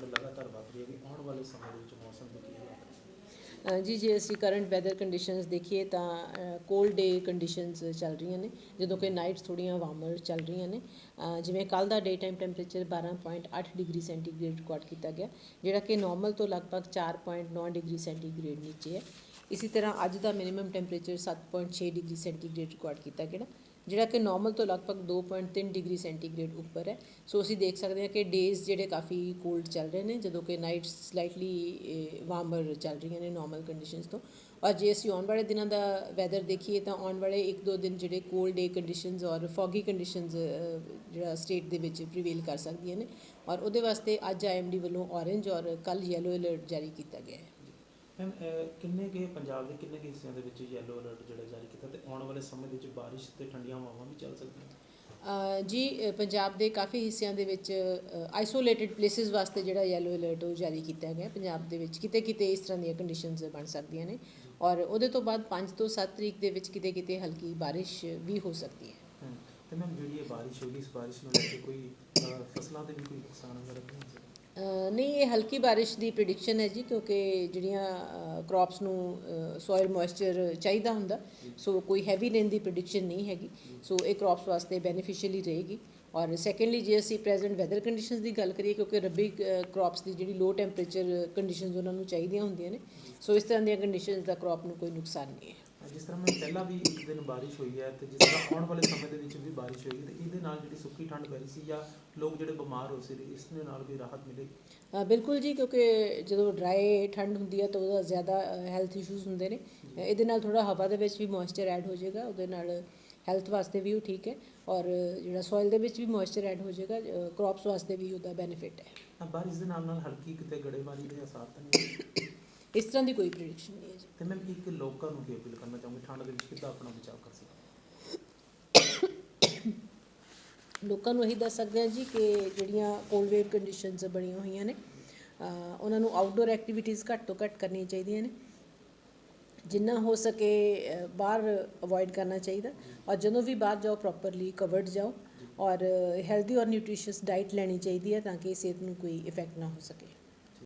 ਠੰਡ ਲਗਾਤਾਰ ਵੱਧ ਰਹੀ ਹੈ ਆਉਣ ਵਾਲੇ ਸਮੇਂ ਦੇ ਵਿੱਚ ਮੌਸਮ ਦੇ ਕੀ ਜੀ, ਜੇ ਅਸੀਂ ਕਰੰਟ ਵੈਦਰ ਕੰਡੀਸ਼ਨਸ ਦੇਖੀਏ ਤਾਂ ਕੋਲਡ ਡੇ ਕੰਡੀਸ਼ਨਸ ਚੱਲ ਰਹੀਆਂ ਨੇ, ਜਦੋਂ ਕਿ ਨਾਈਟਸ ਥੋੜੀਆਂ ਵਾਰਮਰ ਚੱਲ ਰਹੀਆਂ ਨੇ। ਜਿਵੇਂ ਕੱਲ ਦਾ day time temperature 12.8 degree centigrade record ਕੀਤਾ ਗਿਆ, ਜਿਹੜਾ ਕਿ ਨਾਰਮਲ ਤੋਂ ਲਗਭਗ 4.9 ਡਿਗਰੀ ਸੈਂਟੀਗ੍ਰੇਡ ਨੀਚੇ ਹੈ। ਇਸੇ ਤਰ੍ਹਾਂ ਅੱਜ ਦਾ minimum temperature 7.6 degree centigrade record ਕੀਤਾ ਗਿਆ। ਜਿਹੜਾ ਕਿ ਨਾਰਮਲ ਤੋਂ ਲਗਭਗ 2.3 ਡਿਗਰੀ ਸੈਂਟੀਗ੍ਰੇਡ ਉੱਪਰ ਹੈ। ਸੋ ਅਸੀਂ ਦੇਖ ਸਕਦੇ ਹਾਂ ਕਿ ਡੇਜ਼ ਜਿਹੜੇ ਕਾਫੀ ਕੋਲਡ ਚੱਲ ਰਹੇ ਨੇ, ਜਦੋਂ ਕਿ ਨਾਈਟਸ ਸਲਾਈਟਲੀ ਵਾਰਮਰ ਚੱਲ ਰਹੀਆਂ ਨੇ ਨਾਰਮਲ ਕੰਡੀਸ਼ਨਸ ਤੋਂ। ਔਰ ਜੇ ਅਸੀਂ ਆਉਣ ਵਾਲੇ ਦਿਨਾਂ ਦਾ ਵੈਦਰ ਦੇਖੀਏ ਤਾਂ ਆਉਣ ਵਾਲੇ 1-2 ਦਿਨ ਜਿਹੜੇ ਕੋਲਡ ਡੇ ਕੰਡੀਸ਼ਨਸ ਔਰ ਫੌਗੀ ਕੰਡੀਸ਼ਨਸ ਜਿਹੜਾ ਸਟੇਟ ਦੇ ਵਿੱਚ ਪ੍ਰੀਵੇਲ ਕਰ ਸਕਦੀਆਂ ਨੇ। ਔਰ ਉਹਦੇ ਵਾਸਤੇ ਅੱਜ ਆਈਐਮਡੀ ਵੱਲੋਂ ਔਰੇਂਜ ਔਰ ਕੱਲ ਯੈਲੋ ਅਲਰਟ ਜਾਰੀ ਕੀਤਾ ਗਿਆ ਹੈ। ਮੈਮ ਕਿੰਨੇ ਕੇ ਪੰਜਾਬ ਦੇ ਕਿੰਨੇ ਕੁ ਹਿੱਸਿਆਂ ਦੇ ਵਿੱਚ ਯੈਲੋ ਅਲਰਟ ਜਿਹੜਾ ਜਾਰੀ ਕੀਤਾ ਤੇ ਆਉਣ ਵਾਲੇ ਸਮੇਂ ਦੇ ਵਿੱਚ ਬਾਰਿਸ਼ ਤੇ ਠੰਡੀਆਂ ਹਵਾਵਾਂ ਵੀ ਚੱਲ ਸਕਦੀਆਂ? ਅ, ਜੀ ਅ, ਪੰਜਾਬ ਦੇ ਕਾਫੀ ਹਿੱਸਿਆਂ ਦੇ ਵਿੱਚ ਆਈਸੋਲੇਟਿਡ ਪਲੇਸਿਸ ਵਾਸਤੇ ਜਿਹੜਾ ਯੈਲੋ ਅਲਰਟ ਉਹ ਜਾਰੀ ਕੀਤਾ ਗਿਆ ਪੰਜਾਬ ਦੇ ਵਿੱਚ। ਕਿਤੇ ਕਿਤੇ ਇਸ ਤਰ੍ਹਾਂ ਦੀਆਂ ਕੰਡੀਸ਼ਨਸ ਬਣ ਸਕਦੀਆਂ ਨੇ ਔਰ ਉਹਦੇ ਤੋਂ ਬਾਅਦ 5 ਤੋਂ 7 ਤਰੀਕ ਦੇ ਵਿੱਚ ਕਿਤੇ ਕਿਤੇ ਹਲਕੀ ਬਾਰਿਸ਼ ਵੀ ਹੋ ਸਕਦੀ ਹੈ। ਹਮ, ਤੇ ਮੈਮ ਜਿਹੜੀ ਇਹ ਬਾਰਿਸ਼ ਹੋਗੀ ਇਸ ਬਾਰਿਸ਼ ਨੂੰ ਲੈ ਕੇ ਕੋਈ ਫਸਲਾਂ ਤੇ ਵੀ ਕੋਈ ਨੁਕਸਾਨ ਵਗੈਰਾ ਤਾਂ ਨਹੀਂ ਹੋ ਸਕਦਾ ਅ, ਨਹੀਂ, ਇਹ ਹਲਕੀ ਬਾਰਿਸ਼ ਦੀ ਪ੍ਰੈਡਿਕਸ਼ਨ ਹੈ ਜੀ, ਕਿਉਂਕਿ ਜਿਹੜੀਆਂ ਕ੍ਰੌਪਸ ਨੂੰ ਸੋਇਲ ਮੋਇਸਚਰ ਚਾਹੀਦਾ ਹੁੰਦਾ। ਸੋ ਕੋਈ ਹੈਵੀ ਰੇਨ ਦੀ ਪ੍ਰੈਡਿਕਸ਼ਨ ਨਹੀਂ ਹੈਗੀ। ਸੋ ਇਹ ਕ੍ਰੌਪਸ ਵਾਸਤੇ ਬੈਨੀਫੀਸ਼ੀਅਲੀ ਰਹੇਗੀ। ਔਰ ਸੈਕੰਡਲੀ ਜੇ ਅਸੀਂ ਪ੍ਰੈਜ਼ੈਂਟ ਵੈਦਰ ਕੰਡੀਸ਼ਨਸ ਦੀ ਗੱਲ ਕਰੀਏ, ਕਿਉਂਕਿ ਰੱਬੀ ਕ੍ਰੌਪਸ ਦੀ ਜਿਹੜੀ ਲੋ ਟੈਂਪਰੇਚਰ ਕੰਡੀਸ਼ਨਸ ਉਹਨਾਂ ਨੂੰ ਚਾਹੀਦੀਆਂ ਹੁੰਦੀਆਂ ਨੇ। ਸੋ ਇਸ ਤਰ੍ਹਾਂ ਦੀਆਂ ਕੰਡੀਸ਼ਨਸ ਦਾ ਕ੍ਰੌਪ ਨੂੰ ਕੋਈ ਨੁਕਸਾਨ ਨਹੀਂ ਹੈ। ਜਿਸ ਤਰ੍ਹਾਂ ਮੈਂ ਪਹਿਲਾਂ ਵੀ ਇੱਕ ਦਿਨ ਬਾਰਿਸ਼ ਹੋਈ ਹੈ ਤੇ ਜਿਸ ਤਰ੍ਹਾਂ ਆਉਣ ਵਾਲੇ ਸਮੇਂ ਦੇ ਵਿੱਚ ਵੀ ਬਾਰਿਸ਼ ਹੋਏਗੀ ਤੇ ਇਹਦੇ ਨਾਲ ਜਿਹੜੀ ਸੁੱਕੀ ਠੰਡ ਪੈ ਰਹੀ ਸੀ ਜਾਂ ਲੋਕ ਜਿਹੜੇ ਬਿਮਾਰ ਹੋ ਸੀ ਇਸ ਦੇ ਨਾਲ ਵੀ ਰਾਹਤ ਮਿਲੇਗੀ ਬਿਲਕੁਲ ਜੀ ਕਿਉਂਕਿ ਜਦੋਂ ਡਰਾਈ ਠੰਡ ਹੁੰਦੀ ਹੈ ਤਾਂ ਉਹਦਾ ਜ਼ਿਆਦਾ ਹੈਲਥ ਇਸ਼ੂਜ਼ ਹੁੰਦੇ ਨੇ। ਇਹਦੇ ਨਾਲ ਥੋੜਾ ਹਵਾ ਦੇ ਵਿੱਚ ਵੀ ਮੋਇਸਚਰ ਐਡ ਹੋ ਜਾਏਗਾ ਉਹਦੇ ਨਾਲ ਹੈਲਥ ਵਾਸਤੇ ਵੀ ਉਹ ਠੀਕ ਹੈ ਔਰ ਜਿਹੜਾ ਸੋਇਲ ਦੇ ਵਿੱਚ ਵੀ ਮੋਇਸਚਰ ਐਡ ਹੋ ਜਾਏਗਾ ਕ੍ਰੌਪਸ ਵਾਸਤੇ ਵੀ ਉਹਦਾ ਬੈਨੀਫਿਟ ਹੈ। ਬਾਰਿਸ਼ ਦੇ ਨਾਲ ਨਾਲ ਹਲਕੀ ਕਿਤੇ ਗੜੇਮਾਰੀ ਦੇ ਅਸਰ ਤਾਂ ਨਹੀਂ? ਇਸ ਤਰ੍ਹਾਂ ਦੀ ਕੋਈ ਪ੍ਰੈਡਿਕਸ਼ਨ ਨਹੀਂ ਹੈ ਜੀ। ਤੇ ਮੈਮ ਇੱਕ ਲੋਕਾਂ ਨੂੰ ਕੀ ਅਪੀਲ ਕਰਨਾ ਚਾਹੋਗੇ ਠੰਡ ਦੇ ਵਿੱਚ ਕਿੱਦਾਂ ਆਪਣਾ ਬਚਾਅ ਕਰ ਸਕਦੇ ਲੋਕਾਂ ਨੂੰ ਇਹੀ ਦੱਸ ਸਕਦੇ ਹਾਂ ਜੀ ਕਿ ਜਿਹੜੀਆਂ ਕੋਲਡ ਵੇਵ ਕੰਡੀਸ਼ਨਸ ਬਣੀਆਂ ਹੋਈਆਂ ਨੇ ਉਹਨਾਂ ਨੂੰ ਆਊਟਡੋਰ ਐਕਟੀਵਿਟੀਜ਼ ਘੱਟ ਤੋਂ ਘੱਟ ਕਰਨੀਆਂ ਚਾਹੀਦੀਆਂ ਨੇ। ਜਿੰਨਾ ਹੋ ਸਕੇ ਬਾਹਰ ਅਵੋਇਡ ਕਰਨਾ ਚਾਹੀਦਾ ਔਰ ਜਦੋਂ ਵੀ ਬਾਹਰ ਜਾਓ ਪ੍ਰੋਪਰਲੀ ਕਵਰਡ ਜਾਓ ਔਰ ਹੈਲਦੀ ਔਰ ਨਿਊਟ੍ਰੀਸ਼ੀਅਸ ਡਾਈਟ ਲੈਣੀ ਚਾਹੀਦੀ ਹੈ ਤਾਂ ਕਿ ਸਿਹਤ ਨੂੰ ਕੋਈ ਇਫੈਕਟ ਨਾ ਹੋ ਸਕੇ।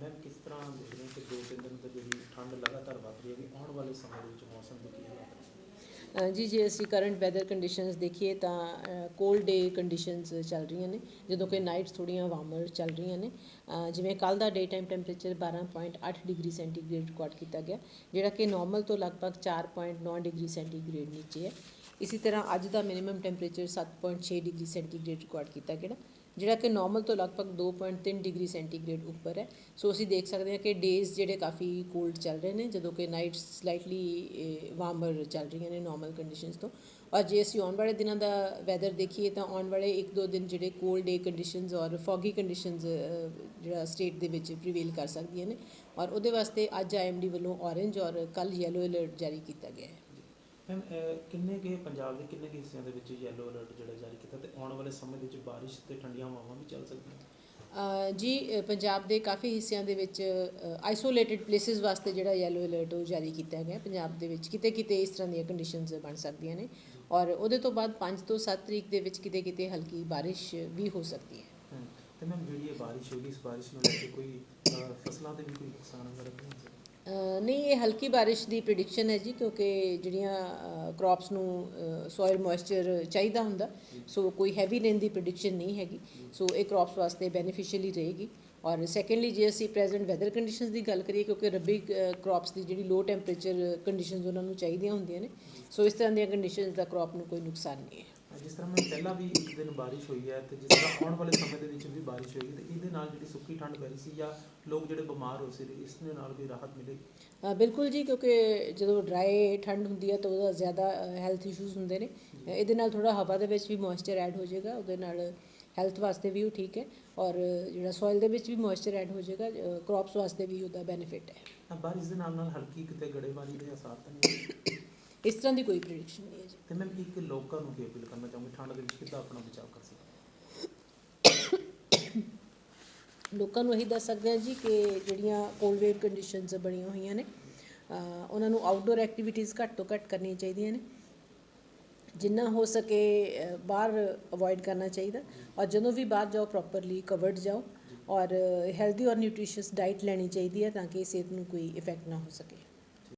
ਮੈਮ ਕਿਸ ਤਰ੍ਹਾਂ ਦੇਖ ਰਹੇ ਕਿ ਦੋ ਤਿੰਨ ਦਿਨ ਤੋਂ ਜਿਹੜੀ ਠੰਡ ਲਗਾਤਾਰ ਵੱਧ ਰਹੀ ਹੈ ਆਉਣ ਵਾਲੇ ਸਮੇਂ ਦੇ ਵਿੱਚ ਮੌਸਮ ਦੇ ਕੀ ਹਾਲਾਤ ਨੇ ਜੀ, ਜੇ ਅਸੀਂ ਕਰੰਟ ਵੈਦਰ ਕੰਡੀਸ਼ਨਸ ਦੇਖੀਏ ਤਾਂ ਕੋਲਡ ਡੇ ਕੰਡੀਸ਼ਨਸ ਚੱਲ ਰਹੀਆਂ ਨੇ, ਜਦੋਂ ਕਿ ਨਾਈਟਸ ਥੋੜੀਆਂ ਵਾਰਮਰ ਚੱਲ ਰਹੀਆਂ ਨੇ। ਜਿਵੇਂ ਕੱਲ ਦਾ day time temperature 12.8 degree centigrade record ਕੀਤਾ ਗਿਆ, ਜਿਹੜਾ ਕਿ ਨਾਰਮਲ ਤੋਂ ਲਗਭਗ 4.9 ਡਿਗਰੀ ਸੈਂਟੀਗ੍ਰੇਡ ਨੀਚੇ ਹੈ। ਇਸੇ ਤਰ੍ਹਾਂ ਅੱਜ ਦਾ minimum temperature 7.6 degree centigrade record ਕੀਤਾ ਗਿਆ। ਜਿਹੜਾ ਕਿ ਨਾਰਮਲ ਤੋਂ ਲਗਭਗ 2.3 ਡਿਗਰੀ ਸੈਂਟੀਗ੍ਰੇਡ ਉੱਪਰ ਹੈ। ਸੋ ਅਸੀਂ ਦੇਖ ਸਕਦੇ ਹਾਂ ਕਿ ਡੇਜ਼ ਜਿਹੜੇ ਕਾਫੀ ਕੋਲਡ ਚੱਲ ਰਹੇ ਨੇ, ਜਦੋਂ ਕਿ ਨਾਈਟਸ ਸਲਾਈਟਲੀ ਵਾਰਮਰ ਚੱਲ ਰਹੀਆਂ ਨੇ ਨਾਰਮਲ ਕੰਡੀਸ਼ਨਸ ਤੋਂ। ਔਰ ਜੇ ਅਸੀਂ ਆਉਣ ਵਾਲੇ ਦਿਨਾਂ ਦਾ ਵੈਦਰ ਦੇਖੀਏ ਤਾਂ ਆਉਣ ਵਾਲੇ 1-2 ਦਿਨ ਜਿਹੜੇ ਕੋਲਡ ਡੇ ਕੰਡੀਸ਼ਨਸ ਔਰ ਫੌਗੀ ਕੰਡੀਸ਼ਨਸ ਜਿਹੜਾ ਸਟੇਟ ਦੇ ਵਿੱਚ ਪ੍ਰੀਵੇਲ ਕਰ ਸਕਦੀਆਂ ਨੇ। ਔਰ ਉਹਦੇ ਵਾਸਤੇ ਅੱਜ ਆਈਐਮਡੀ ਵੱਲੋਂ ਔਰੇਂਜ ਔਰ ਕੱਲ ਯੈਲੋ ਅਲਰਟ ਜਾਰੀ ਕੀਤਾ ਗਿਆ ਹੈ। ਮੈਮ ਕਿੰਨੇ ਕੇ ਪੰਜਾਬ ਦੇ ਕਿੰਨੇ ਕੁ ਹਿੱਸਿਆਂ ਦੇ ਵਿੱਚ ਯੈਲੋ ਅਲਰਟ ਜਿਹੜਾ ਜਾਰੀ ਕੀਤਾ ਤੇ ਆਉਣ ਵਾਲੇ ਸਮੇਂ ਦੇ ਵਿੱਚ ਬਾਰਿਸ਼ ਤੇ ਠੰਡੀਆਂ ਹਵਾਵਾਂ ਵੀ ਚੱਲ ਸਕਦੀਆਂ? ਜੀ ਪੰਜਾਬ ਦੇ ਕਾਫੀ ਹਿੱਸਿਆਂ ਦੇ ਵਿੱਚ ਆਈਸੋਲੇਟਿਡ ਪਲੇਸਿਸ ਵਾਸਤੇ ਜਿਹੜਾ ਯੈਲੋ ਅਲਰਟ ਉਹ ਜਾਰੀ ਕੀਤਾ ਗਿਆ ਪੰਜਾਬ ਦੇ ਵਿੱਚ। ਕਿਤੇ ਕਿਤੇ ਇਸ ਤਰ੍ਹਾਂ ਦੀਆਂ ਕੰਡੀਸ਼ਨਸ ਬਣ ਸਕਦੀਆਂ ਨੇ ਔਰ ਉਹਦੇ ਤੋਂ ਬਾਅਦ 5 ਤੋਂ 7 ਤਰੀਕ ਦੇ ਵਿੱਚ ਕਿਤੇ ਕਿਤੇ ਹਲਕੀ ਬਾਰਿਸ਼ ਵੀ ਹੋ ਸਕਦੀ ਹੈ। ਤੇ ਮੈਮ ਜਿਹੜੀ ਇਹ ਬਾਰਿਸ਼ ਹੋਗੀ ਇਸ ਬਾਰਿਸ਼ ਨੂੰ ਲੈ ਕੇ ਕੋਈ ਫਸਲਾਂ ਤੇ ਵੀ ਕੋਈ ਨੁਕਸਾਨ ਵਗੈਰਾ ਨਹੀਂ ਨਹੀਂ ਇਹ ਹਲਕੀ ਬਾਰਿਸ਼ ਦੀ ਪ੍ਰੈਡਿਕਸ਼ਨ ਹੈ ਜੀ, ਕਿਉਂਕਿ ਜਿਹੜੀਆਂ ਕ੍ਰੌਪਸ ਨੂੰ ਸੋਇਲ ਮੋਇਸਚਰ ਚਾਹੀਦਾ ਹੁੰਦਾ ਸੋ ਕੋਈ ਹੈਵੀ ਰੇਨ ਦੀ ਪ੍ਰੈਡਿਕਸ਼ਨ ਨਹੀਂ ਹੈਗੀ ਸੋ ਇਹ ਕ੍ਰੌਪਸ ਵਾਸਤੇ ਬੈਨੀਫੀਸ਼ੀਅਲੀ ਰਹੇਗੀ। ਔਰ ਸੈਕੰਡਲੀ ਜੇ ਅਸੀਂ ਪ੍ਰੈਜ਼ੈਂਟ ਵੈਦਰ ਕੰਡੀਸ਼ਨਸ ਦੀ ਗੱਲ ਕਰੀਏ, ਕਿਉਂਕਿ ਰੱਬੀ ਕ੍ਰੌਪਸ ਦੀ ਜਿਹੜੀ ਲੋ ਟੈਂਪਰੇਚਰ ਕੰਡੀਸ਼ਨਸ ਉਹਨਾਂ ਨੂੰ ਚਾਹੀਦੀਆਂ ਹੁੰਦੀਆਂ ਨੇ ਸੋ ਇਸ ਤਰ੍ਹਾਂ ਦੀਆਂ ਕੰਡੀਸ਼ਨਸ ਦਾ ਕ੍ਰੌਪ ਨੂੰ ਕੋਈ ਨੁਕਸਾਨ ਨਹੀਂ ਹੈ। ਜਿਸ ਤਰ੍ਹਾਂ ਮੈਂ ਪਹਿਲਾਂ ਵੀ ਇੱਕ ਦਿਨ ਬਾਰਿਸ਼ ਹੋਈ ਹੈ ਤੇ ਜਿਸ ਤਰ੍ਹਾਂ ਆਉਣ ਵਾਲੇ ਸਮੇਂ ਦੇ ਵਿੱਚ ਵੀ ਬਾਰਿਸ਼ ਹੋਏਗੀ ਤੇ ਇਹਦੇ ਨਾਲ ਜਿਹੜੀ ਸੁੱਕੀ ਠੰਡ ਪੈ ਰਹੀ ਸੀ ਜਾਂ ਲੋਕ ਜਿਹੜੇ ਬਿਮਾਰ ਹੋ ਸੀ ਇਸ ਦੇ ਨਾਲ ਵੀ ਰਾਹਤ ਮਿਲੇਗੀ ਬਿਲਕੁਲ ਜੀ ਕਿਉਂਕਿ ਜਦੋਂ ਡਰਾਈ ਠੰਡ ਹੁੰਦੀ ਹੈ ਤਾਂ ਉਹਦਾ ਜ਼ਿਆਦਾ ਹੈਲਥ ਇਸ਼ੂਜ਼ ਹੁੰਦੇ ਨੇ। ਇਹਦੇ ਨਾਲ ਥੋੜਾ ਹਵਾ ਦੇ ਵਿੱਚ ਵੀ ਮੋਇਸਚਰ ਐਡ ਹੋ ਜਾਏਗਾ ਉਹਦੇ ਨਾਲ ਹੈਲਥ ਵਾਸਤੇ ਵੀ ਉਹ ਠੀਕ ਹੈ ਔਰ ਜਿਹੜਾ ਸੋਇਲ ਦੇ ਵਿੱਚ ਵੀ ਮੋਇਸਚਰ ਐਡ ਹੋ ਜਾਏਗਾ ਕ੍ਰੌਪਸ ਵਾਸਤੇ ਵੀ ਉਹਦਾ ਬੈਨੀਫਿਟ ਹੈ। ਬਾਰਿਸ਼ ਦੇ ਨਾਲ ਨਾਲ ਹਲਕੀ ਕਿਤੇ ਗੜੇਮਾਰੀ ਦੇ ਅਸਰ ਤਾਂ ਨਹੀਂ? ਇਸ ਤਰ੍ਹਾਂ ਦੀ ਕੋਈ ਪ੍ਰੈਡਿਕਸ਼ਨ ਨਹੀਂ ਹੈ ਜੀ। ਤੇ ਮੈਮ ਇੱਕ ਲੋਕਾਂ ਨੂੰ ਕੀ ਅਪੀਲ ਕਰਨਾ ਚਾਹੋਗੇ? ਠੰਡ ਦੇ ਵਿੱਚ ਕਿੱਦਾਂ ਆਪਣਾ ਬਚਾਅ ਕਰ ਸਕਦੇ ਲੋਕਾਂ ਨੂੰ ਇਹੀ ਦੱਸ ਸਕਦੇ ਹਾਂ ਜੀ ਕਿ ਜਿਹੜੀਆਂ ਕੋਲਡ ਵੇਵ ਕੰਡੀਸ਼ਨਸ ਬਣੀਆਂ ਹੋਈਆਂ ਨੇ ਉਹਨਾਂ ਨੂੰ ਆਊਟਡੋਰ ਐਕਟੀਵਿਟੀਜ਼ ਘੱਟ ਤੋਂ ਘੱਟ ਕਰਨੀਆਂ ਚਾਹੀਦੀਆਂ ਨੇ। ਜਿੰਨਾ ਹੋ ਸਕੇ ਬਾਹਰ ਅਵੋਇਡ ਕਰਨਾ ਚਾਹੀਦਾ। ਔਰ ਜਦੋਂ ਵੀ ਬਾਹਰ ਜਾਓ ਪ੍ਰੋਪਰਲੀ ਕਵਰਡ ਜਾਓ। ਔਰ ਹੈਲਦੀ ਔਰ ਨਿਊਟ੍ਰੀਸ਼ੀਅਸ ਡਾਈਟ ਲੈਣੀ ਚਾਹੀਦੀ ਹੈ ਤਾਂ ਕਿ ਸਿਹਤ ਨੂੰ ਕੋਈ ਇਫੈਕਟ ਨਾ ਹੋ ਸਕੇ।